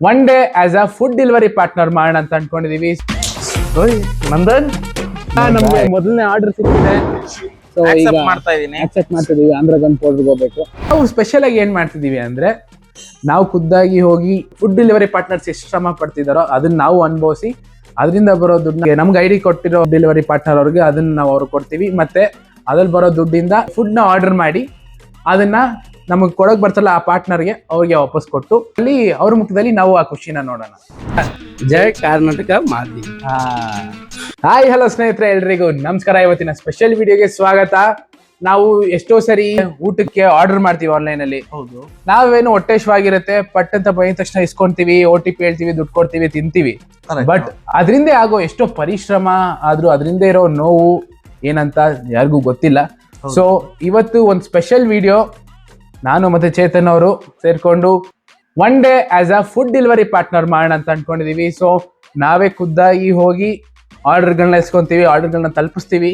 One day as a food delivery partner ಮಾಡೋಣ ಅಂತ ಅನ್ಕೊಂಡಿದೀವಿ. ನಂದನ್? ನಮ್ಗೆ ಮೊದಲನೇ ಆರ್ಡರ್ ಸಿಕ್ಕಿದೆ. ಸೊ ಈಗ ಮಾಡ್ತಾ ಇದೀನಿ. ಅಕ್ಸೆಪ್ಟ್ ಮಾಡ್ತಿದೀವಿ. ಆಂಧ್ರ ಗನ್ ಪೌಡರ್ಗೆ ಹೋಗ್ಬೇಕು ನಾವು ಸ್ಪೆಷಲ್ ಆಗಿ ಏನ್ ಮಾಡ್ತಿದೀವಿ ಅಂದ್ರೆ ನಾವು ಖುದ್ದಾಗಿ ಹೋಗಿ ಫುಡ್ ಡೆಲಿವರಿ ಪಾರ್ಟ್ನರ್ಸ್ ಎಷ್ಟು ಶ್ರಮ ಪಡ್ತಿದಾರೋ ಅದನ್ನ ನಾವು ಅನುಭವಿಸಿ ಅದರಿಂದ ಬರೋ ದುಡ್ಡು ನಮ್ಗೆ ಐಡಿ ಕೊಟ್ಟಿರೋ ಡೆಲಿವರಿ ಪಾರ್ಟ್ನರ್ ಅವ್ರಿಗೆ ಅದನ್ನ ನಾವು ಅವ್ರಿಗೆ ಕೊಡ್ತೀವಿ. ಮತ್ತೆ ಅದ್ರಲ್ಲಿ ಬರೋ ದುಡ್ಡಿಂದ ಫುಡ್ನ ಆರ್ಡರ್ ಮಾಡಿ ಅದನ್ನ ನಮಗೆ ಕೊಡಕ್ ಬರ್ತಲ್ಲ ಆ ಪಾರ್ಟ್ನರ್ಗೆ ಅವ್ರಿಗೆ ವಾಪಸ್ ಕೊಟ್ಟು ಅಲ್ಲಿ ಅವ್ರ ಮುಖದಲ್ಲಿ ನಾವು ಆ ಖುಷಿನ ನೋಡೋಣ. ಜಯ ಕರ್ನಾಟಕ ಮಾದಿ ಹಾಯ್ ಹಲೋ ಸ್ನೇಹಿತರೆ ಎಲ್ರಿಗೂ ನಮಸ್ಕಾರ. ಇವತ್ತಿನ ಸ್ಪೆಷಲ್ ವಿಡಿಯೋಗೆ ಸ್ವಾಗತ. ನಾವು ಎಷ್ಟೋ ಸರಿ ಊಟಕ್ಕೆ ಆರ್ಡರ್ ಮಾಡ್ತೀವಿ ಆನ್ಲೈನ್ ಅಲ್ಲಿ. ಹೌದು. ನಾವೇನು ಹೊಟ್ಟೆಶ್ವಾಗಿರುತ್ತೆ ಪಟ್ ಅಂತ ಬಂದ ತಕ್ಷಣ ಇಸ್ಕೊಂತೀವಿ ಓ ಟಿ ಪಿ ಹೇಳ್ತೀವಿ ದುಡ್ಡು ಕೊಡ್ತೀವಿ ತಿಂತೀವಿ. ಬಟ್ ಅದರಿಂದ ಆಗೋ ಎಷ್ಟೋ ಪರಿಶ್ರಮ ಆದ್ರೂ ಅದರಿಂದ ಇರೋ ನೋವು ಏನಂತ ಯಾರಿಗೂ ಗೊತ್ತಿಲ್ಲ. ಸೊ ಇವತ್ತು ಒಂದು ಸ್ಪೆಷಲ್ ವಿಡಿಯೋ ನಾನು ಮತ್ತೆ ಚೇತನ್ ಅವರು ಸೇರಿಕೊಂಡು one day as a food delivery partner ಮಾಡೋಣ ಅಂತ ಅಂದ್ಕೊಂಡಿದ್ದೀವಿ ಸೊ ನಾವೇ ಖುದ್ದಾಗಿ ಹೋಗಿ ಆರ್ಡರ್ಗಳನ್ನ ಇಸ್ಕೊತೀವಿ ಆರ್ಡರ್ಗಳನ್ನ ತಲುಪಿಸ್ತೀವಿ.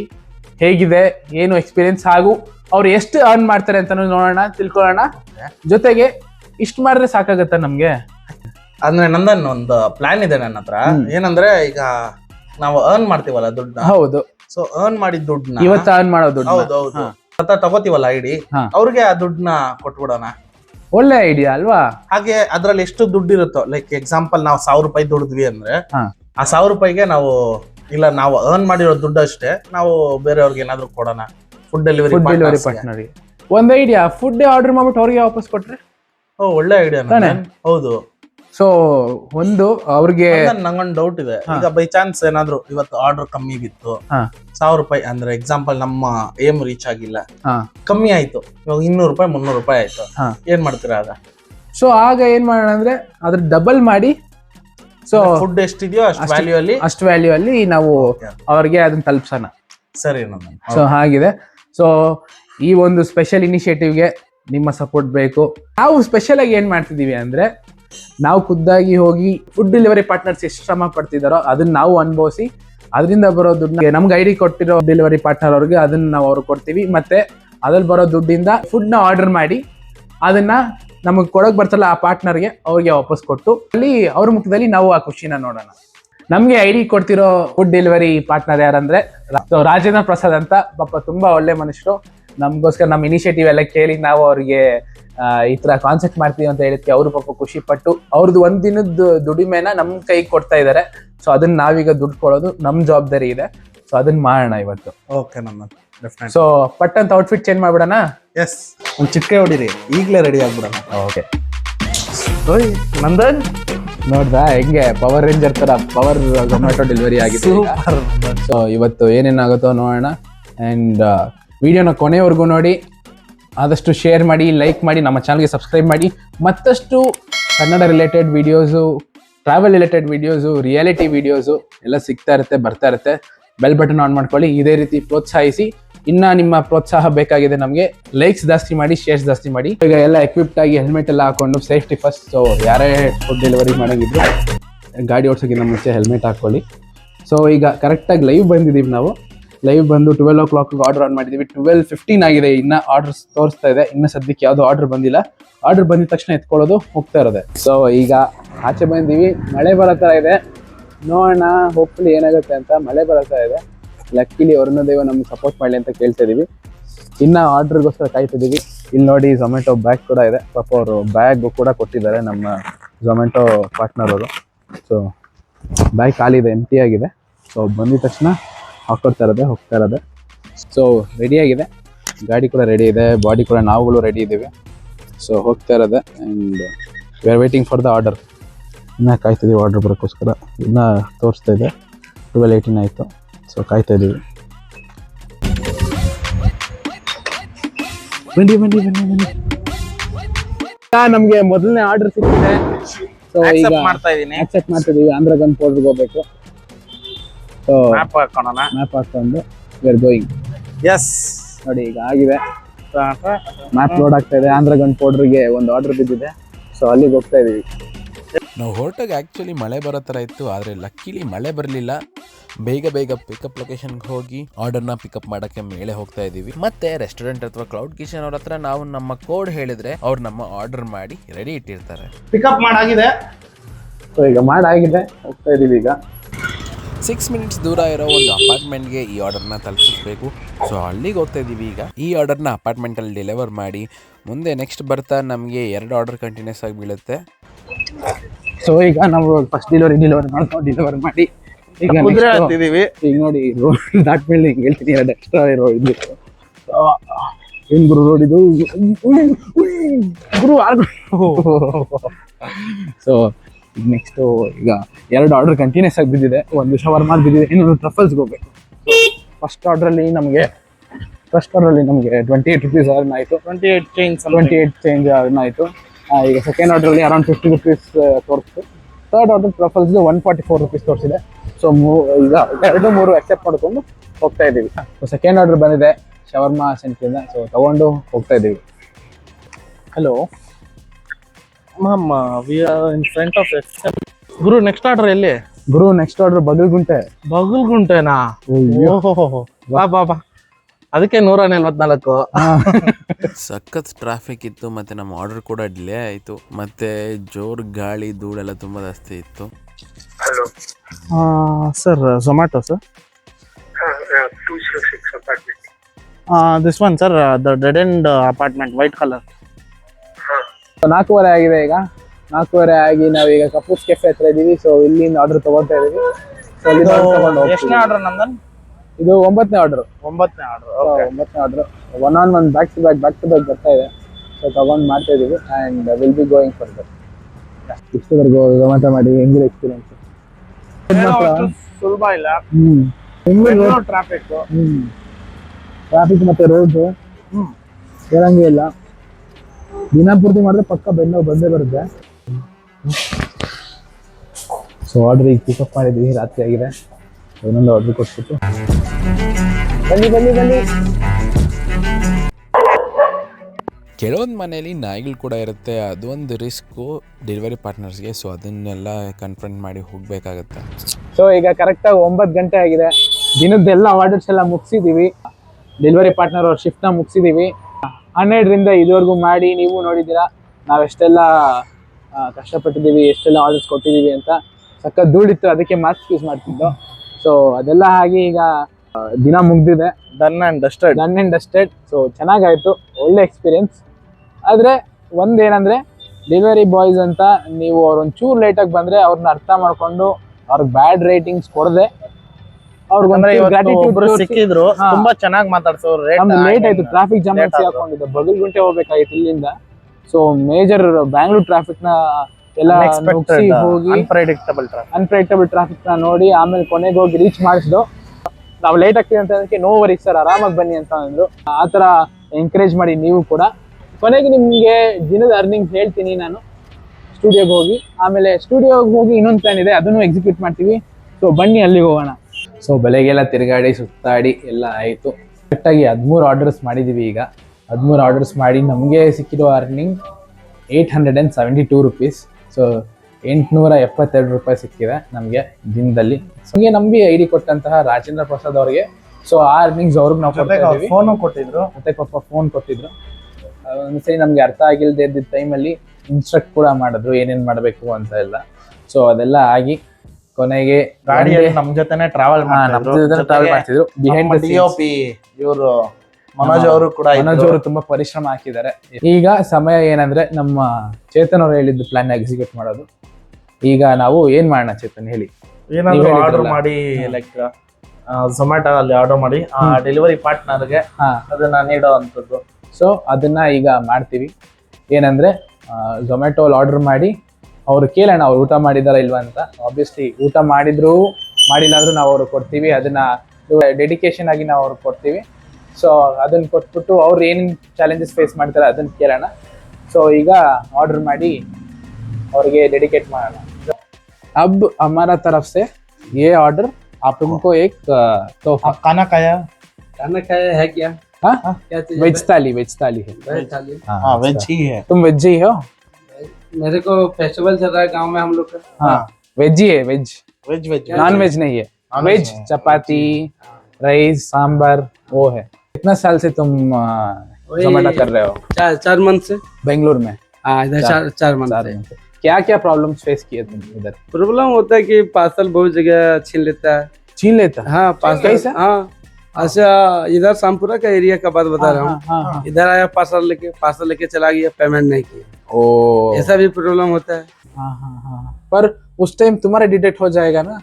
ಹೇಗಿದೆ ಏನು ಎಕ್ಸ್ಪೀರಿಯನ್ಸ್ ಹಾಗೂ ಅವ್ರು ಎಷ್ಟು ಅರ್ನ್ ಮಾಡ್ತಾರೆ ಅಂತ ನೋಡೋಣ ತಿಳ್ಕೊಳ್ಳೋಣ. ಜೊತೆಗೆ ಇಷ್ಟು ಮಾಡಿದ್ರೆ ಸಾಕಾಗತ್ತ ನಮ್ಗೆ? ಅಂದ್ರೆ ನಂದನ್ ಒಂದು ಪ್ಲಾನ್ ಇದೆ ನನ್ನ ಹತ್ರ. ಏನಂದ್ರೆ ಈಗ ನಾವು ಅರ್ನ್ ಮಾಡ್ತೀವಲ್ಲ ದುಡ್ಡು ಹೌದು. ಸೊ ಅರ್ನ್ ಮಾಡಿದ ದುಡ್ಡು ಇವತ್ತು ಅರ್ನ್ ಮಾಡೋ ದುಡ್ಡು ಹೌದು ಹೌದು. ಮತ್ತೆ ತಗೋತೀವಲ್ಲ ಐಡಿ ಹಾ. ಅವ್ರಿಗೆ ಆ ದುಡ್ಡನ್ನ ಕೊಟ್ಬಿಡೋಣ. ಒಳ್ಳೆ ಐಡಿಯಾ ಅಲ್ವಾ? ಹಾಗೆ ಅದ್ರಲ್ಲಿ ಎಷ್ಟು ದುಡ್ಡು ಇರುತ್ತೋ ಲೈಕ್ ಎಕ್ಸಾಂಪಲ್ ನಾವು ಸಾವಿರ ರೂಪಾಯಿ ದುಡಿದ್ವಿ ಅಂದ್ರೆ ಹಾ. ಆ ಸಾವಿರ ರೂಪಾಯಿಗೆ ನಾವು ಇಲ್ಲ ನಾವು ಅರ್ನ್ ಮಾಡಿರೋ ದುಡ್ಡು ಅಷ್ಟೇ ನಾವು ಬೇರೆಯವ್ರಿಗೆ ಏನಾದ್ರು ಕೊಡೋಣ. ಫುಡ್ ಡೆಲಿವರಿ ಫುಡ್ ಡೆಲಿವರಿ ಪಾರ್ಟ್ನರ್ಗೆ ಒಂದು ಐಡಿಯಾ ಫುಡ್ ಆರ್ಡರ್ ಮಾಡ್ಬಿಟ್ಟು ಅವ್ರಿಗೆ ವಾಪಸ್ ಕೊಟ್ರೆ? ಓ ಒಳ್ಳೆ ಐಡಿಯಾ ತಾನೇ? ಹೌದು. ಸೊ ಒಂದು ಅವ್ರಿಗೆ ನಂಗೊಂದು ಡೌಟ್ ಇದೆ. ಈಗ ಬೈ ಚಾನ್ಸ್ ಏನಾದ್ರು ಇವತ್ತು ಆರ್ಡರ್ ಕಮ್ಮಿ ಬಿತ್ತು. ಸಾವಿರ ರೂಪಾಯಿ ಅಂದ್ರೆ ಎಕ್ಸಾಂಪಲ್ ನಮ್ಮ ಏಮ್ ರೀಚ್ ಆಗಿಲ್ಲ. ಕಮ್ಮಿ ಆಯ್ತು. ಇವಾಗ ಇನ್ನೂರು ರೂಪಾಯಿ ಮುನ್ನೂರು ರೂಪಾಯಿ ಆಯ್ತು. ಏನ್ ಮಾಡ್ತೀರಾ ಆಗ? ಸೊ ಆಗ ಏನ್ ಮಾಡೋಣ ಅಂದ್ರೆ ಅದ್ರ ಡಬಲ್ ಮಾಡಿ. ಸೊ ಫುಡ್ ಎಷ್ಟಿದೆಯೋ ಅಷ್ಟು ವ್ಯಾಲ್ಯೂ ಅಲ್ಲಿ ಅಷ್ಟು ವ್ಯಾಲ್ಯೂ ಅಲ್ಲಿ ನಾವು ಅವ್ರಿಗೆ ಅದನ್ನ ತಲುಪಿಸೋಣ. ಸರಿ ಸೊ ಹಾಗಿದೆ. ಸೊ ಈ ಒಂದು ಸ್ಪೆಷಲ್ ಇನಿಷಿಯೇಟಿವ್ಗೆ ನಿಮ್ಮ ಸಪೋರ್ಟ್ ಬೇಕು. ನಾವು ಸ್ಪೆಷಲ್ ಆಗಿ ಏನ್ ಮಾಡ್ತಿದೀವಿ ಅಂದ್ರೆ ನಾವು ಖುದ್ದಾಗಿ ಹೋಗಿ ಫುಡ್ ಡೆಲಿವರಿ ಪಾರ್ಟ್ನರ್ಸ್ ಎಷ್ಟು ಶ್ರಮ ಪಡ್ತಿದ್ದಾರೋ ಅದನ್ನ ನಾವು ಅನುಭವಿಸಿ, ಅದರಿಂದ ಬರೋ ದುಡ್ಡು ನಮ್ಗೆ ಐಡಿ ಕೊಟ್ಟಿರೋ ಡೆಲಿವರಿ ಪಾರ್ಟ್ನರ್ ಅವ್ರಿಗೆ ಅದನ್ನ ನಾವು ಅವ್ರಿಗೆ ಕೊಡ್ತೀವಿ. ಮತ್ತೆ ಅದ್ರಲ್ಲಿ ಬರೋ ದುಡ್ಡಿಂದ ಫುಡ್ನ ಆರ್ಡರ್ ಮಾಡಿ, ಅದನ್ನ ನಮಗೆ ಕೊಡಕ್ ಬರ್ತಲ್ಲ ಆ ಪಾರ್ಟ್ನರ್ಗೆ ಅವ್ರಿಗೆ ವಾಪಸ್ ಕೊಟ್ಟು, ಅಲ್ಲಿ ಅವ್ರ ಮುಖದಲ್ಲಿ ನಾವು ಆ ಖುಷಿನ ನೋಡೋಣ. ನಮ್ಗೆ ಐ ಡಿ ಕೊಡ್ತಿರೋ ಫುಡ್ ಡೆಲಿವರಿ ಪಾರ್ಟ್ನರ್ ಯಾರಂದ್ರೆ ರಾಜೇಂದ್ರ ಪ್ರಸಾದ್ ಅಂತ ಪಾಪ ತುಂಬಾ ಒಳ್ಳೆ ಮನುಷ್ಯರು. ನಮಗೋಸ್ಕರ ನಮ್ಮ ಇನಿಷಿಯೇಟಿವ್ ಎಲ್ಲ ಕೇಳಿ ನಾವು ಅವ್ರಿಗೆ ಈ ತರ ಕಾನ್ಸೆಪ್ಟ್ ಮಾಡ್ತೀವಿ ಅಂತ ಹೇಳಿದ್ಕೆ ಅವರು ಪಾಪ ಖುಷಿ ಪಟ್ಟು ಅವ್ರದ್ದು ಒಂದ್ ದಿನದ ದುಡಿಮೆನ ನಮ್ ಕೈಗೆ ಕೊಡ್ತಾ ಇದ್ದಾರೆ ಸೊ ಅದನ್ನ ನಾವೀಗ ದುಡ್ಡು ಕೊಡೋದು ನಮ್ ಜವಾಬ್ದಾರಿ ಇದೆ. ಸೊ ಅದನ್ನ ಮಾಡೋಣ ಇವತ್ತು. ಓಕೆ ನಮ್ಮ ಸೊ ಪಟ್ ಅಂತ ಔಟ್ಫಿಟ್ ಚೇಂಜ್ ಮಾಡ್ಬಿಡೋಣ? ಎಸ್ ಒಂದು ಚಿಕ್ಕ ಹೊಡಿರಿ. ಈಗಲೇ ರೆಡಿ ಆಗ್ಬಿಡೋಣ. ಓಕೆ ಓಯ್ ನಂದನ್? ನೋಡ್ದ ಹೆಂಗೆ? ಪವರ್ ರೇಂಜರ್ ತರ ಪವರ್ ಝೊಮ್ಯಾಟೊ ಡೆಲಿವರಿ ಆಗಿದೆ ಸೊ ಇವತ್ತು ಏನೇನಾಗುತ್ತೋ ನೋಡೋಣ. ಆ್ಯಂಡ್ ವಿಡಿಯೋನ ಕೊನೆವರೆಗೂ ನೋಡಿ. ಆದಷ್ಟು ಶೇರ್ ಮಾಡಿ ಲೈಕ್ ಮಾಡಿ, ನಮ್ಮ ಚಾನಲ್ಗೆ ಸಬ್ಸ್ಕ್ರೈಬ್ ಮಾಡಿ. ಮತ್ತಷ್ಟು Kannada related videos travel related videos reality videos ಎಲ್ಲ ಸಿಗ್ತಾ ಇರುತ್ತೆ, ಬರ್ತಾ ಇರುತ್ತೆ. ಬೆಲ್ ಬಟನ್ ಆನ್ ಮಾಡ್ಕೊಳ್ಳಿ, ಇದೇ ರೀತಿ ಪ್ರೋತ್ಸಾಹಿಸಿ. ಇನ್ನ ನಿಮ್ಮ ಪ್ರೋತ್ಸಾಹ ಬೇಕಾಗಿದೆ ನಮಗೆ. ಲೈಕ್ಸ್ ಜಾಸ್ತಿ ಮಾಡಿ ಶೇರ್ಸ್ ಜಾಸ್ತಿ ಮಾಡಿ. ಈಗ ಎಲ್ಲ ಎಕ್ವಿಪ್ಡ್ ಆಗಿ ಹೆಲ್ಮೆಟ್ ಎಲ್ಲ ಹಾಕೊಂಡು ಸೇಫ್ಟಿ ಫಸ್ಟ್ ಸೊ ಯಾರೇ ಫುಡ್ ಡೆಲಿವರಿ ಮಾಡೋಂಗಿದ್ರು, ಗಾಡಿ ಓಡಿಸೋಕ್ಕಿಂತ ಮುಂಚೆ ಹೆಲ್ಮೆಟ್ ಹಾಕ್ಕೊಳ್ಳಿ. ಸೊ ಈಗ ಕರೆಕ್ಟಾಗಿ ಲೈವ್ ಬಂದಿದ್ದೀವಿ ನಾವು. ಲೈವ್ ಬಂದು twelve o'clock order on ಮಾಡಿದ್ದೀವಿ ಟ್ವೆಲ್ ಫಿಫ್ಟೀನ್ ಆಗಿದೆ. ಇನ್ನ ಆರ್ಡರ್ಸ್ ತೋರಿಸ್ತಾ ಇದೆ. ಇನ್ನು ಸದ್ಯಕ್ಕೆ ಯಾವುದು ಆರ್ಡರ್ ಬಂದಿಲ್ಲ. ಆರ್ಡರ್ ಬಂದಿದ ತಕ್ಷಣ ಎತ್ಕೊಳ್ಳೋದು ಹೋಗ್ತಾ ಇರೋದೆ. ಸೊ ಈಗ ಆಚೆ ಬಂದೀವಿ. ಮಳೆ ಬರೋ ಇದೆ. ನೋಡೋಣ ಹೋಪ್ಫುಲಿ ಏನಾಗುತ್ತೆ ಅಂತ ಮಳೆ ಬರೋ ಇದೆ. ಲಕ್ಕಿಲಿ ವರುಣ ದೇವ ನಮ್ಗೆ ಸಪೋರ್ಟ್ ಮಾಡಲಿ ಅಂತ ಕೇಳ್ತಾ ಇದೀವಿ. ಇನ್ನ ಆರ್ಡರ್ಗೋಸ್ಕರ ಕಾಯ್ತಿದ್ದೀವಿ ಇಲ್ಲಿ ನೋಡಿ ಝೊಮ್ಯಾಟೊ ಬ್ಯಾಗ್ ಕೂಡ ಇದೆ. ಪಾಪ ಅವರು ಬ್ಯಾಗ್ ಕೂಡ ಕೊಟ್ಟಿದ್ದಾರೆ ನಮ್ಮ ಝೊಮ್ಯಾಟೊ ಪಾರ್ಟ್ನರ್ ಅವರು. ಸೊ ಬ್ಯಾಗ್ ಖಾಲಿ ಇದೆ ಎಂಟಿ ಆಗಿದೆ. ಸೊ ಬಂದಿದ ತಕ್ಷಣ ಹಾಕೊಡ್ತಾ ಇರೋದೆ ಹೋಗ್ತಾ ಇರೋದೆ. ಸೊ ರೆಡಿ ಆಗಿದೆ. ಗಾಡಿ ಕೂಡ ರೆಡಿ ಇದೆ. ಬಾಡಿ ಕೂಡ ನಾವುಗಳು ರೆಡಿ ಇದ್ದೀವಿ. ಸೊ ಹೋಗ್ತಾ ಇರೋದೆ and we are waiting for the order ಇನ್ನೂ ಕಾಯ್ತಿದ್ದೀವಿ ಆರ್ಡರ್ ಬರೋಕ್ಕೋಸ್ಕರ. ಇನ್ನೂ ತೋರಿಸ್ತಾ ಇದೆ. ಟ್ವೆಲ್ ಏಯ್ಟೀನ್ ಆಯಿತು. ಸೊ ಕಾಯ್ತಾ ಇದ್ದೀವಿ. ಬನ್ನಿ ಬನ್ನಿ ಬನ್ನಿ ಬನ್ನಿ. ನಮಗೆ ಮೊದಲನೇ ಆರ್ಡರ್ ಸಿಕ್ಕಿದೆ. ಸೊ ಈಗ ಮಾಡ್ತಾ ಇದೀನಿ. ಆಕ್ಸೆಪ್ಟ್ ಮಾಡ್ತಿದ್ದೀವಿ ಆಂಧ್ರ ಗನ್ ಪೌಡರ್ಗೆ ಹೋಗ್ಬೇಕು. ಸೊ ಮ್ಯಾಪ್ ಹಾಕೋಣ ಮ್ಯಾಪ್ ಹಾಕೊಂಡು ವಿ ಆರ್ ಗೋಯಿಂಗ್ ಎಸ್ ನೋಡಿ ಈಗ ಆಗಿದೆ. ಮ್ಯಾಪ್ ಲೋಡ್ ಆಗ್ತಾ ಇದೆ. ಆಂಧ್ರ ಗನ್ ಪೌಡರ್ಗೆ ಒಂದು ಆರ್ಡರ್ ಬಿದ್ದಿದೆ. ಸೊ ಅಲ್ಲಿಗೆ ಹೋಗ್ತಾ ಇದೀವಿ. ನಾವು ಹೊರಟಾಗ ಆ್ಯಕ್ಚುಲಿ ಮಳೆ ಬರೋ ಥರ ಇತ್ತು ಆದರೆ ಲಕ್ಕಿಲಿ ಮಳೆ ಬರಲಿಲ್ಲ. ಬೇಗ ಬೇಗ ಪಿಕಪ್ ಲೊಕೇಶನ್ಗೆ ಹೋಗಿ ಆರ್ಡರ್ನ ಪಿಕಪ್ ಮಾಡೋಕ್ಕೆ ಮೇಲೆ ಹೋಗ್ತಾ ಇದ್ದೀವಿ ಮತ್ತೆ ರೆಸ್ಟೋರೆಂಟ್ ಅಥವಾ ಕ್ಲೌಡ್ ಕಿಚನ್ ಅವ್ರ ಹತ್ರ ನಾವು ನಮ್ಮ ಕೋಡ್ ಹೇಳಿದ್ರೆ ಅವ್ರು ನಮ್ಮ ಆರ್ಡರ್ ಮಾಡಿ ರೆಡಿ ಇಟ್ಟಿರ್ತಾರೆ. ಪಿಕಪ್ ಮಾಡಾಗಿದೆ. ಸೊ ಈಗ ಮಾಡಾಗಿದೆ. ಹೋಗ್ತಾ ಇದೀವಿ ಈಗ. ಸಿಕ್ಸ್ ಮಿನಿಟ್ಸ್ ದೂರ ಇರೋ ಒಂದು ಅಪಾರ್ಟ್ಮೆಂಟ್ಗೆ ಈ ಆರ್ಡರ್ನ ತಲುಪಿಸ್ಬೇಕು ಸೊ ಅಲ್ಲಿಗೆ ಹೋಗ್ತಾ ಇದ್ದೀವಿ ಈಗ ಈ ಆರ್ಡರ್ನ ಅಪಾರ್ಟ್ಮೆಂಟಲ್ಲಿ ಡೆಲಿವರ್ ಮಾಡಿ ಮುಂದೆ ನೆಕ್ಸ್ಟ್ ಬರ್ತಾ ನಮಗೆ ಎರಡು ಆರ್ಡರ್ ಕಂಟಿನ್ಯೂಸ್ ಆಗಿ ಬೀಳುತ್ತೆ ಸೊ ಈಗ ನಾವು ಫಸ್ಟ್ ಡೆಲಿವರಿ ಡೆಲಿವರಿ ಮಾಡ್ಕೊಂಡು ಡೆಲಿವರಿ ಮಾಡಿ ಈಗ ಈಗ ನೋಡಿ ರೋಡ್ ದಾಟ್ಮೇಲೆ ಹಿಂಗೆ ಹೇಳ್ತೀನಿ ಎರಡು ಎಕ್ಸ್ಟ್ರಾ ಇರೋ ಇದು ಗುರು ರೋಡ್ ಇದು ಗುರು ಸೊ ಈಗ ನೆಕ್ಸ್ಟು ಈಗ ಎರಡು ಆರ್ಡರ್ ಕಂಟಿನ್ಯೂಸ್ ಆಗಿ ಬಿದ್ದಿದೆ. ಒಂದು ಶವರ್ಮಾಲ್ ಬಿದ್ದಿದೆ. ಇನ್ನೊಂದು ಟ್ರಫಲ್ಸ್ಗೆ ಹೋಗ್ಬೇಕು ಫಸ್ಟ್ ಆರ್ಡ್ರಲ್ಲಿ ನಮಗೆ ಫಸ್ಟ್ ಆರ್ಡ್ರಲ್ಲಿ ನಮಗೆ ಟ್ವೆಂಟಿ ಏಟ್ ರುಪೀಸ್ ಅರ್ನ್ ಆಯಿತು twenty eight change twenty eight change earn ಆಯಿತು ಈಗ ಸೆಕೆಂಡ್ ಆರ್ಡ್ರಲ್ಲಿ around fifty rupees ತೋರಿಸ್ತು third order truffles one forty four rupees ತೋರಿಸಿದೆ. ಸೊ ಈಗ ಎರಡು ಮೂರು ಅಕ್ಸೆಪ್ಟ್ ಮಾಡ್ಕೊಂಡು ಹೋಗ್ತಾ ಇದ್ದೀವಿ. ಸೊ ಸೆಕೆಂಡ್ ಆರ್ಡರ್ ಬಂದಿದೆ. ಶವರ್ಮಾ ಸೆಂಟ್ರಿಂದ ಸೊ ತಗೊಂಡು ಹೋಗ್ತಾ ಇದ್ದೀವಿ. Hello ma'am we are in front of Guru next order ಎಲ್ಲಿ? ಗುರು ನೆಕ್ಸ್ಟ್ ಆರ್ಡರ್ ಬಗಲ್ಗುಂಟೆ. ಬಗಲ್ಗುಂಟೆನಾ? ಓಹೋ ಬಾ ಬಾ ಬಾ. ಅದಕ್ಕೆ ನೂರ ನಲ್ವತ್ನಾಲ್ಕು. ಸಖತ್ ಟ್ರಾಫಿಕ್ ಇತ್ತು ಮತ್ತೆ ನಮ್ಮ ಆರ್ಡರ್ ಕೂಡ ಡಿಲೇ ಆಯ್ತು. ಮತ್ತೆ ಜೋರ್ ಗಾಳಿ ಧೂಳೆಲ್ಲ ತುಂಬಾ ಜಾಸ್ತಿ ಇತ್ತು. Sir Zomato sir six apartment. This one sir the dead end apartment white colour so ನಾಲ್ಕೂವರೆ ಆಗಿದೆ ಈಗ. ನಾಲ್ಕೂವರೆ ಆಗಿ ನಾವೀಗ ಕಪೂಸ್ ಕೆಫೆ ಹತ್ರ ಇದ್ದೀವಿ ಸೊ ಇಲ್ಲಿಂದ ಆರ್ಡರ್ ತಗೋತಾ ಇದೀವಿ. ಸೊ ಎಷ್ಟನೇ ಆರ್ಡರ್ ನಂದನ್ ಇದು ಒಂಬತ್ತನೇ ಆರ್ಡರ್ ಒಂಬತ್ತನೇ ಆರ್ಡರ್ ಒಂಬತ್ತನೇ order one on one back to back back to back ಬರ್ತಾ ಇದೆ. ಸೊ ತಗೊಂಡು ಮಾಡ್ತಾ ಇದೀವಿ. And will be going for that ಇಷ್ಟವರೆಗೂ ಗಮನ ಮಾಡಿ ಹೆಂಗಿದೆ ಎಕ್ಸ್ಪೀರಿಯನ್ಸ್ ಸುಲಭ ಇಲ್ಲ. ಹ್ಮ್. ಹೆಂಗಿದೆ ಟ್ರಾಫಿಕ್ ಹ್ಮ್. ಟ್ರಾಫಿಕ್ ಮತ್ತೆ ರೋಡ್ ಹೇಳಂಗೆ ಇಲ್ಲ. ದಿನ ಪೂರ್ತಿ ಮಾಡಿದ್ರೆ ಪಕ್ಕ ಬೆನ್ನು ಬಂದೇ ಬರುತ್ತೆ. ಸೊ ಆರ್ಡರ್ ಈಗ ಪಿಕಪ್ ಮಾಡಿದ್ವಿ ರಾತ್ರಿ ಆಗಿದೆ. ಇನ್ನೊಂದು ಆರ್ಡರ್ ಕೊಟ್ಬಿಟ್ಟು. ಬನ್ನಿ ಬನ್ನಿ ಬನ್ನಿ. ಕೆಲವೊಂದು ಮನೇಲಿ ನಾಯಿಗಳು ಕೂಡ ಇರುತ್ತೆ. ಅದೊಂದು ರಿಸ್ಕು ಡೆಲಿವರಿ ಪಾರ್ಟ್ನರ್ಸ್ಗೆ. ಸೊ ಅದನ್ನೆಲ್ಲ ಕನ್ಫ್ರಂಟ್ ಮಾಡಿ ಹೋಗಬೇಕಾಗತ್ತೆ. ಸೊ ಈಗ ಕರೆಕ್ಟಾಗಿ ಒಂಬತ್ತು ಗಂಟೆ ಆಗಿದೆ. ದಿನದ್ದೆಲ್ಲ ಆರ್ಡರ್ಸ್ ಎಲ್ಲ ಮುಗಿಸಿದೀವಿ. ಡೆಲಿವರಿ ಪಾರ್ಟ್ನರ್ ಅವ್ರ ಶಿಫ್ಟ್ನ ಮುಗಿಸಿದೀವಿ. ಹನ್ನೆರಡರಿಂದ ಇದುವರೆಗೂ ಮಾಡಿ ನೀವು ನೋಡಿದ್ದೀರಾ ನಾವೆಷ್ಟೆಲ್ಲ ಕಷ್ಟಪಟ್ಟಿದ್ದೀವಿ ಎಷ್ಟೆಲ್ಲ ಆರ್ಡರ್ಸ್ ಕೊಟ್ಟಿದ್ದೀವಿ ಅಂತ ಸಖತ್ ಧೂಳಿತ್ತು ಅದಕ್ಕೆ ಮಾಸ್ಕ್ ಯೂಸ್ ಮಾಡ್ತಿದ್ದು. ಸೊ ಅದೆಲ್ಲ ಆಗಿ ಈಗ ದಿನ ಮುಗ್ದಿದೆ. Done and dusted done and dusted so ಚೆನ್ನಾಗಾಯಿತು ಒಳ್ಳೆ ಎಕ್ಸ್ಪೀರಿಯನ್ಸ್ ಆದರೆ ಒಂದೇನಂದರೆ ಡೆಲಿವರಿ ಬಾಯ್ಸ್ ಅಂತ ನೀವು ಅವ್ರು ಒಂಚೂರು ಲೇಟಾಗಿ ಬಂದರೆ ಅವ್ರನ್ನ ಅರ್ಥ ಮಾಡಿಕೊಂಡು ಅವ್ರಿಗೆ ಬ್ಯಾಡ್ ರೇಟಿಂಗ್ಸ್ ಕೊಡದೆ. ಅಂದ್ರೆ ಅವ್ರಿಗೆ ಸಿಕ್ಕಿದ್ರು ತುಂಬಾ ಚೆನ್ನಾಗಿ ಮಾತಾಡ್ಸೋರು ಲೇಟ್ ಆಯ್ತು ಟ್ರಾಫಿಕ್ ಜಾಮ್ Late ಬಗಲ್ ಹಾಕೊಂಡಿದ್ದೆ ಬಗಲ್ಗುಂಟೆ ಹೋಗ್ಬೇಕಾಗಿತ್ತು ಇಲ್ಲಿಂದ. ಸೊ ಮೇಜರ್ ಬ್ಯಾಂಗ್ಳೂರ್ ಟ್ರಾಫಿಕ್ನ ಎಲ್ಲ ಅನ್ಪ್ರೆಡಿಕ್ಟಬಲ್ ಟ್ರಾಫಿಕ್ ಅನ್ಪ್ರೆಡಿಕ್ಟಬಲ್ ಟ್ರಾಫಿಕ್ನ ನೋಡಿ ಆಮೇಲೆ ಕೊನೆಗೆ ಹೋಗಿ ರೀಚ್ ಮಾಡಿಸ್ದು. ನಾವು ಲೇಟ್ ಆಗ್ತೀವಿ ಅಂತ ಅದಕ್ಕೆ ನೋ ವರಿ ಸರ್ ಆರಾಮಾಗಿ ಬನ್ನಿ ಅಂತ ಅಂದ್ರು. ಆ ಥರ ಎಂಕರೇಜ್ ಮಾಡಿ ನೀವು ಕೂಡ. ಕೊನೆಗೆ ನಿಮಗೆ ದಿನದ ಅರ್ನಿಂಗ್ ಹೇಳ್ತೀನಿ ನಾನು. ಸ್ಟುಡಿಯೋಗೆ ಹೋಗಿ ಆಮೇಲೆ ಸ್ಟುಡಿಯೋಗೆ ಹೋಗಿ ಇನ್ನೊಂದು ಪ್ಲಾನ್ ಇದೆ ಅದನ್ನು ಎಕ್ಸಿಕ್ಯೂಟ್ ಮಾಡ್ತೀವಿ. ಸೊ ಬನ್ನಿ ಅಲ್ಲಿಗೆ ಹೋಗೋಣ. ಸೊ ಬೆಳಗ್ಗೆಲ್ಲ ತಿರುಗಾಡಿ ಸುತ್ತಾಡಿ ಎಲ್ಲ ಆಯಿತು. ಕರೆಕ್ಟಾಗಿ ಹದಿಮೂರು ಆರ್ಡರ್ಸ್ ಮಾಡಿದ್ದೀವಿ ಈಗ. ಹದಿಮೂರು ಆರ್ಡರ್ಸ್ ಮಾಡಿ ನಮಗೆ ಸಿಕ್ಕಿರೋ earning eight hundred and seventy two rupees so ಎಂಟುನೂರ ಎಪ್ಪತ್ತೆರಡು ರೂಪಾಯಿ ಸಿಕ್ಕಿದೆ ನಮಗೆ ದಿನದಲ್ಲಿ. ನಮಗೆ ನಂಬಿ ಐ ಡಿ ಕೊಟ್ಟಂತಹ ರಾಜೇಂದ್ರ ಪ್ರಸಾದ್ ಅವರಿಗೆ. ಸೊ ಆ ಅರ್ನಿಂಗ್ಸ್ ಅವ್ರಿಗೆ ನಾವು ಕೊಡ್ತಾ ಫೋನು ಕೊಟ್ಟಿದ್ರು. ಮತ್ತೆ ಪಾಪ ಫೋನ್ ಕೊಟ್ಟಿದ್ರು. ಒಂದ್ಸರಿ ನಮಗೆ ಅರ್ಥ ಆಗಿಲ್ಲದೆ ಇದ್ದಿದ್ದ ಟೈಮಲ್ಲಿ ಇನ್ಸ್ಟ್ರಕ್ಟ್ ಕೂಡ ಮಾಡಿದ್ರು ಏನೇನು ಮಾಡಬೇಕು ಅಂತ ಎಲ್ಲ. ಸೊ ಅದೆಲ್ಲ ಆಗಿ ಕೊನೆಗೆ ಗಾಡಿಯಲ್ಲಿ ನಮ್ ಜೊತೆನೆ ಟ್ರಾವೆಲ್ ಟ್ರಾವೆಲ್ ಮಾಡ್ತಿದ್ರು. ಬಿಹೈಂಡ್ ಇವರು ಮನೋಜ್ ಅವರು ಕೂಡ ಮನೋಜ್ ಅವರು ತುಂಬಾ ಪರಿಶ್ರಮ ಹಾಕಿದ್ದಾರೆ. ಈಗ ಸಮಯ ಏನಂದ್ರೆ ನಮ್ಮ ಚೇತನ್ ಅವರು ಹೇಳಿದ್ದು ಪ್ಲಾನ್ ಎಕ್ಸಿಕ್ಯೂಟ್ ಮಾಡೋದು. ಈಗ ನಾವು ಏನ್ ಮಾಡೋಣ ಚೇತನ್ ಹೇಳಿ. ಏನಾದ್ರು ಆರ್ಡರ್ ಮಾಡಿ ಲೈಕ್ ಝೊಮ್ಯಾಟೋ ಅಲ್ಲಿ ಆರ್ಡರ್ ಮಾಡಿ ಆ ಡೆಲಿವರಿ ಪಾರ್ಟ್ನರ್ಗೆ ಹಾ. ಅದನ್ನ ನೀಡೋ ಅಂತದ್ದು ಸೊ ಅದನ್ನ ಈಗ ಮಾಡ್ತೀವಿ. ಏನಂದ್ರೆ ಝೊಮ್ಯಾಟೋಲ್ ಆರ್ಡರ್ ಮಾಡಿ ಅವ್ರು ಕೇಳೋಣ ಅವ್ರು ಊಟ ಮಾಡಿದಾರ ಇಲ್ವಾ ಅಂತ ಆಬ್ವಿಯಸ್ಲಿ ಊಟ ಮಾಡಿದ್ರು ಮಾಡಿಲ್ಲ ಅಂದ್ರೂ ನಾವು ಅವ್ರಿಗೆ ಕೊಡ್ತೀವಿ ಅದನ್ನ ಡೆಡಿಕೇಶನ್ ಆಗಿ ನಾವು ಅವ್ರಿಗೆ ಕೊಡ್ತೀವಿ ಸೊ ಅದನ್ನ ಕೊಟ್ಬಿಟ್ಟು ಅವ್ರು ಏನೇನು ಚಾಲೆಂಜಸ್ ಫೇಸ್ ಮಾಡ್ತಾರೆ ಅದನ್ನ ಕೇಳೋಣ ಸೊ ಈಗ ಆರ್ಡರ್ ಮಾಡಿ ಅವ್ರಿಗೆ ಡೆಡಿಕೇಟ್ ಮಾಡೋಣ अब हमारा तरफ से ये ऑर्डर आप लोगों को एक अ, तोहफा ಖಾನಾ ಕಾಯ खाना खाया है क्या हाँ क्या चीज वेज थाली वेज थाली है वेज थाली ಹಾ ವೆಜ್ ಹಿ ಹೈ तुम वेज ही हो मेरे को फेस्टिवल चल रहा है गाँव में हम लोग का। हाँ वेज ही है veg. Veg veg non veg नहीं है। वेज चपाती हाँ। राइस सांबर वो है। कितना साल से तुम जोमेटो कर रहे हो? चार चार मंथ से। बेंगलोर में? हाँ, इधर चार चार मंथ से। क्या क्या प्रॉब्लम फेस किए तुम इधर? प्रॉब्लम होता है कि पार्सल बहुत जगह छीन लेता है। छीन लेता है? हाँ पार्सल हाँ। अच्छा इधर शामपुरा का एरिया का बात बता हाँ, रहा हूँ। इधर आया पार्सल लेके पार्सल लेके चला गया पेमेंट नहीं किया। ओ। ऐसा भी प्रॉब्लम होता है। हाँ हाँ हाँ पर उस टाइम तुम्हारा डिटेक्ट हो जाएगा ना।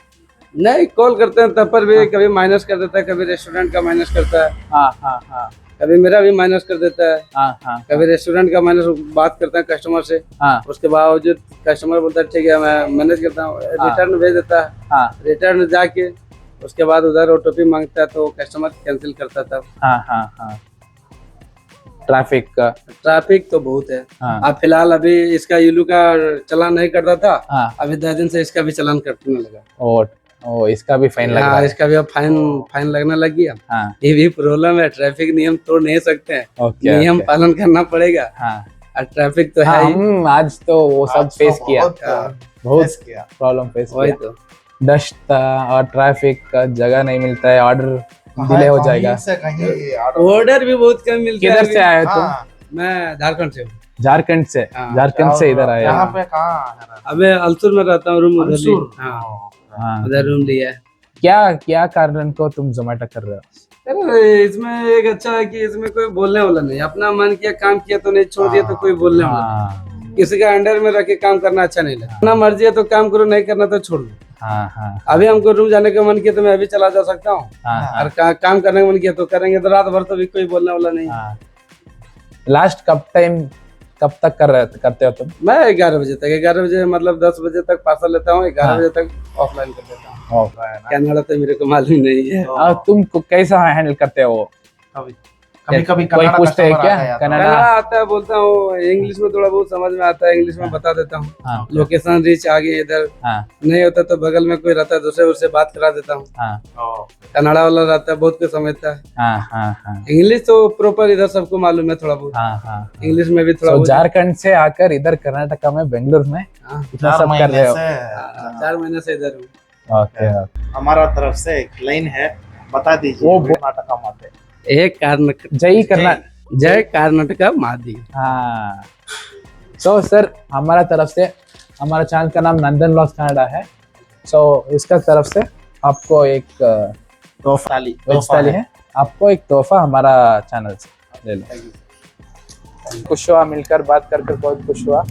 नहीं कॉल करते हैं तब पर भी कभी माइनस कर देता है कभी रेस्टोरेंट का माइनस करता है। हाँ हाँ हाँ। कभी मेरा भी माइनस कर देता है। हाँ हाँ कभी रेस्टोरेंट का माइनस बात करते हैं कस्टमर से। हाँ। उसके बावजूद कस्टमर बोलता है ठीक है मैं मैनेज करता हूँ। रिटर्न भेज देता है। हाँ। रिटर्न जाके उसके बाद उधर ओटीपी माँगता है तो कस्टमर कैंसिल करता था हाँ हाँ हाँ। ट्रैफ़िक का। ट्रैफ़िक तो बहुत है। हाँ। अब फ़िलहाल अभी इसका यूलू का चलान नहीं करता था। हाँ। अभी दस दिन से इसका भी चलान कटने लगा। ओ ओ इसका भी फाइन लग रहा हाँ। है इसका भी अब फाइन फाइन लगने लग गया। हाँ। ये भी प्रॉब्लम है ट्रैफ़िक नियम तोड़ नहीं सकते हैं। ओके नियम ओके। पालन करना पड़ेगा। हाँ। ट्रैफ़िक तो है हाँ ही। हम आज तो वो सब आज तो फेस किया। बहुत, प्रॉब्लम फेस वही किया। तो। डस्ट और ट्रैफ़िक का जगह नहीं मिलता है। ऑर्डर डिले हो जाएगा। ऑर्डर भी बहुत कम मिलता है किधर से आए तुम हाँ, मैं झारखंड से हूँ। झारखंड से? हाँ, झारखंड से इधर आया। यहाँ पे कहाँ अबे अलसुर में रहता हूँ रूम उधर ली हाँ। हाँ। उधर रूम लिया क्या क्या कारण को तुम जोमेटो कर रहे हो? अरे इसमें एक अच्छा है कि इसमें कोई बोलने वाला नहीं। अपना मन किया काम किया तो नहीं छोड़ दिया तो कोई बोलने वाला नहीं। हाँ। किसी का अंडर में रख के काम करना अच्छा नहीं लगता। अपना मर्ज़ी है तो काम करो नहीं करना तो छोड़ दो। अभी हमको रूम जाने का मन किया तो मैं अभी चला जा सकता हूँ। हाँ हाँ। और का, काम करने का मन किया तो करेंगे तो रात भर तो भी कोई बोलने वाला नहीं। हाँ। लास्ट कब टाइम कब तक कर रहे करते हो तुम? मैं ग्यारह बजे तक ग्यारह बजे मतलब दस बजे तक पार्सल लेता हूँ ग्यारह हाँ। बजे तक ऑफलाइन कर देता हूँ। कनाडा तो मेरे को मालूम नहीं है। और तुम कैसा हैंडल करते हो? कभी कभी कभी कोई पूछते हैं क्या? कन्नड़ा? कनाडा? आता है बोलता हूँ इंग्लिश में थोड़ा बहुत समझ में आता है इंग्लिश में बता देता हूँ। लोकेशन रीच आ गई इधर। हाँ। नहीं होता तो बगल में कोई रहता है दूसरे उससे बात करा देता हूँ। हाँ। कनाडा वाला रहता है बहुत कुछ समझता है। हाँ हाँ हाँ। इंग्लिश तो प्रॉपर इधर सबको मालूम है थोड़ा बहुत। हाँ हाँ इंग्लिश में भी थोड़ा तो बहुत। झारखंड से आकर इधर कर्नाटका में बेंगलुरु में इतना चार सब कर रहे महीने हो? से। चार महीने से इधर हूँ। हमारा तरफ़ से एक लाइन है बता दीजिए वो- कर्नाटका एक कर्नाटक जय कर्ना जय कर्नाटक मादी। हाँ। सो सर हमारा तरफ़ से हमारा चैनल का नाम नंदन ब्लॉग्स कनाडा है। सो so, इसका तरफ़ से आपको एक तोहफा। थाली है। आपको एक तोहफा हमारा चैनल से। ले लो खुश हुआ मिलकर बात कर कर बहुत खुश हुआ।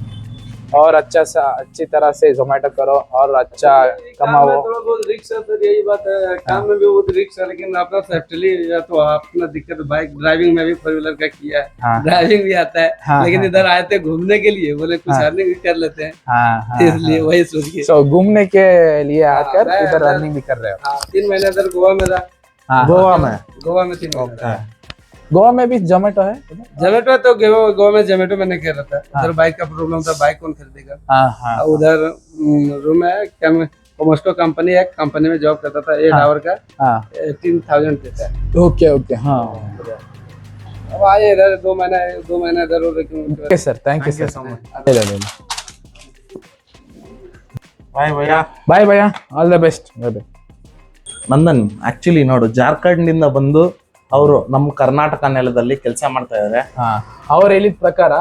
और अच्छा सा अच्छी तरह से जोमेटो करो और अच्छा कमाओ। थोड़ा बहुत रिक्स है सर यही बात है। काम में भी बहुत रिक्स है लेकिन अपना सेफ्टली तो अपना दिक्कत बाइक ड्राइविंग में भी फोर व्हीलर का किया है। हाँ। ड्राइविंग भी आता है हाँ, लेकिन हाँ, इधर आए थे घूमने के लिए बोले कुछ हाँ। अर्निंग भी कर लेते हैं। हाँ हाँ इसलिए वही सोच के। सो घूमने के लिए आकर इधर अर्निंग भी कर रहे हो। हाँ, तीन महीने इधर गोवा में रहा। हाँ गोवा में? गोवा में तीन महीने। गोवा में भी जोमेटो है जोमेटो तो गोवा गोवा में जोमेटो में नहीं कर रहा था उधर बाइक का प्रॉब्लम था बाइक कौन खरीदेगा हाँ हाँ और उधर रूम है क्या कोमोस्को कंपनी है कंपनी में जॉब करता था एट हाँ। आवर का हाँ एटीन थाउजेंड देता है ओके ओके हाँ अब आए इधर दो महीना दो महीना इधर और एक minute okay sir thank you Thank you sir so much. ले लो ले लो ಬಾಯ್ ಭಯ್ಯ ಬಾಯ್ bhaiya all the best bye bye Nandan actually ನೋಡು ಜಾರ್ಖಂಡ್ ಬಂದು ಅವರು ನಮ್ಮ ಕರ್ನಾಟಕ ನೆಲದಲ್ಲಿ ಕೆಲಸ ಮಾಡ್ತಾ ಇದಾರೆ. ಹಾ ಅವ್ರು ಹೇಳಿದ ಪ್ರಕಾರ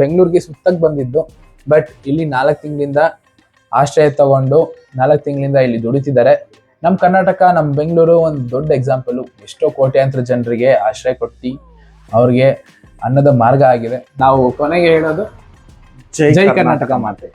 ಬೆಂಗಳೂರಿಗೆ ಸುತ್ತಕ್ ಬಂದಿದ್ದು ಬಟ್ ಇಲ್ಲಿ ನಾಲ್ಕು ತಿಂಗಳಿಂದ ಆಶ್ರಯ ತಗೊಂಡು ನಾಲ್ಕು ತಿಂಗಳಿಂದ ಇಲ್ಲಿ ದುಡಿತಿದ್ದಾರೆ. ನಮ್ಮ ಕರ್ನಾಟಕ ನಮ್ಮ ಬೆಂಗಳೂರು ಒಂದು ದೊಡ್ಡ ಎಕ್ಸಾಂಪಲು ಎಷ್ಟೋ ಕೋಟ್ಯಾಂತರ ಜನರಿಗೆ ಆಶ್ರಯ ಕೊಟ್ಟು ಅವ್ರಿಗೆ ಅನ್ನದ ಮಾರ್ಗ ಆಗಿದೆ. ನಾವು ಕೊನೆಗೆ ಹೇಳೋದು ಜೈ ಕರ್ನಾಟಕ ಮಾತೆ.